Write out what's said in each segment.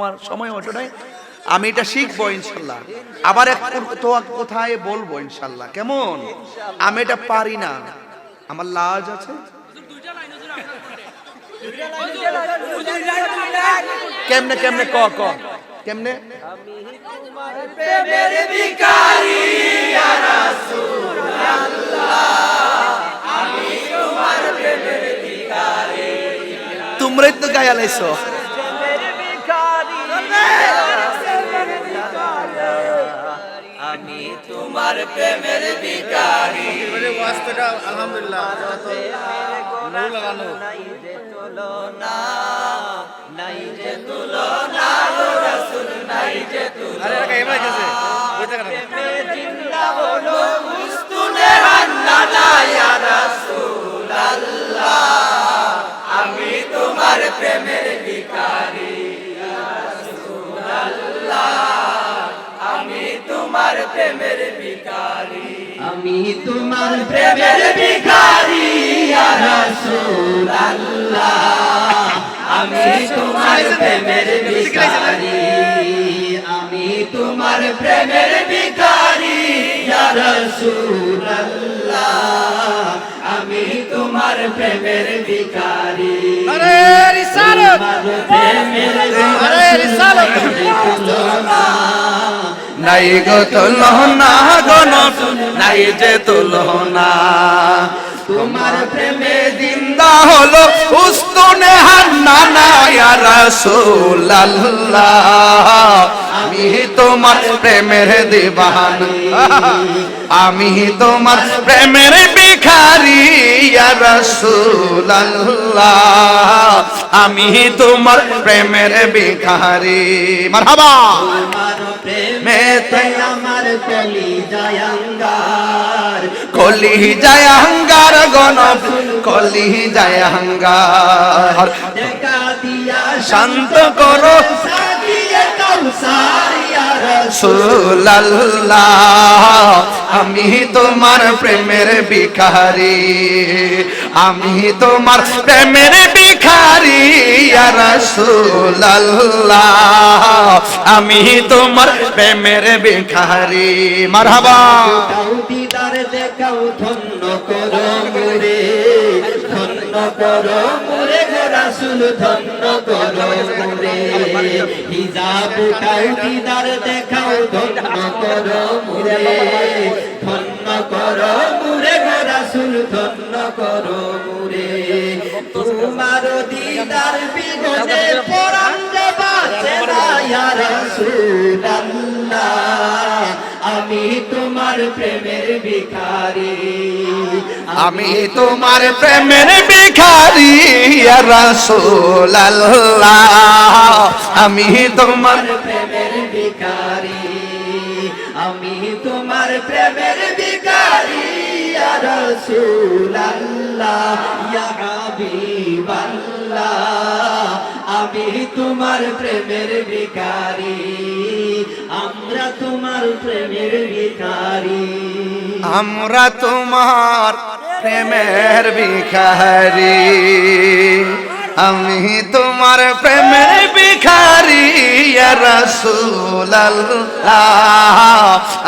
আমার সময় ওঠে নাই, আমি এটা শিখব ইনশাল্লাহ। আবার এক কোথায় বলব ইনশাল্লাহ? কেমন? আমি এটা পারি না। আমার লাজ আছে। কেমনে কেমনে ক ক? কেমনে? তোমরাই তো গায়া তোমার প্রেমের ভিখারি। ওয়াজটা আলহামদুলিল্লাহ নাই যে তুলনা নাই যে তুলনা রাসূল নাই যে তুলনা। আরে একা এবার গেছে। জায়গা না প্রেমে জিন্দা হলো ইয়া রাসূল আল্লাহ আমি তোমার প্রেমের ইয়া রাসূল আল্লাহ তোমার প্রেমের ভিখারি। আমি তোমার প্রেমের ভিখারি ইয়া রাসূল আল্লাহ। আমি তোমার প্রেমের ভিখারি। আমি তোমার প্রেমের ভিখারি ইয়া আমি তোমার প্রেমের ভিখারি। আরে রিসালত! আরে রিসালত! নাই গো তুলনা গণ নাই যে তুলনা। তোমার প্রেমে জিন্দা হলো উস্তুনে হান্না না রাসূলুল্লাহ। আমি তোমার প্রেমের দিবানা। আমি তোমার প্রেমের ভিখারি রাসূলুল্লাহ। আমি তোমার প্রেমের ভিখারি। মারহাবা। তোমার আমার কলি জায়াঙ্গার কলি জায়াঙ্গার কলি জায়াঙ্গার দেখা দিয়া শান্ত করো। সাদিয়ে কাউসার আমি তোমার প্রেমের ভিখারি। আমি তোমার প্রেমের ভিখারি, ইয়া রাসূলুল্লাহ, আমি তোমার প্রেমের ভিখারি। মারহাবা। দিদার দেখাও, ধন্য করো মোরে ধন্য করো মোরে রাসূল, ধন্য করো মোরে হিজাব উঠাও, দিদার দেখাও, ধন্য করো মোরে ধন্য করো মোরে রাসূল, ধন্য করো তোমার দিদার বিগনে পরাণ বাঁচে না ইয়া রাসূলুল্লাহ আমি তোমার প্রেমের ভিখারি। আমি তোমার প্রেমের ভিখারি ইয়া রাসূলুল্লাহ। আমি তোমার প্রেমের ভিখারি। আমি তোমার প্রেমের ভিখারি। ইয়া রাসূলুল্লাহ ইয়া হাবিবাল্লাহ আমি তোমার প্রেমের ভিখারি, আমরা তোমার প্রেমের ভিখারি। আমরা তোমার প্রেমের ভিখারি। আমি তোমার প্রেমের ভিখারি রাসূলুল্লাহ।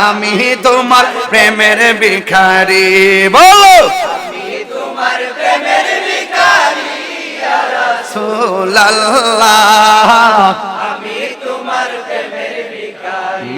আমি তোমার প্রেমের ভিখারি বলো। তোমার প্রেমের ভিখারি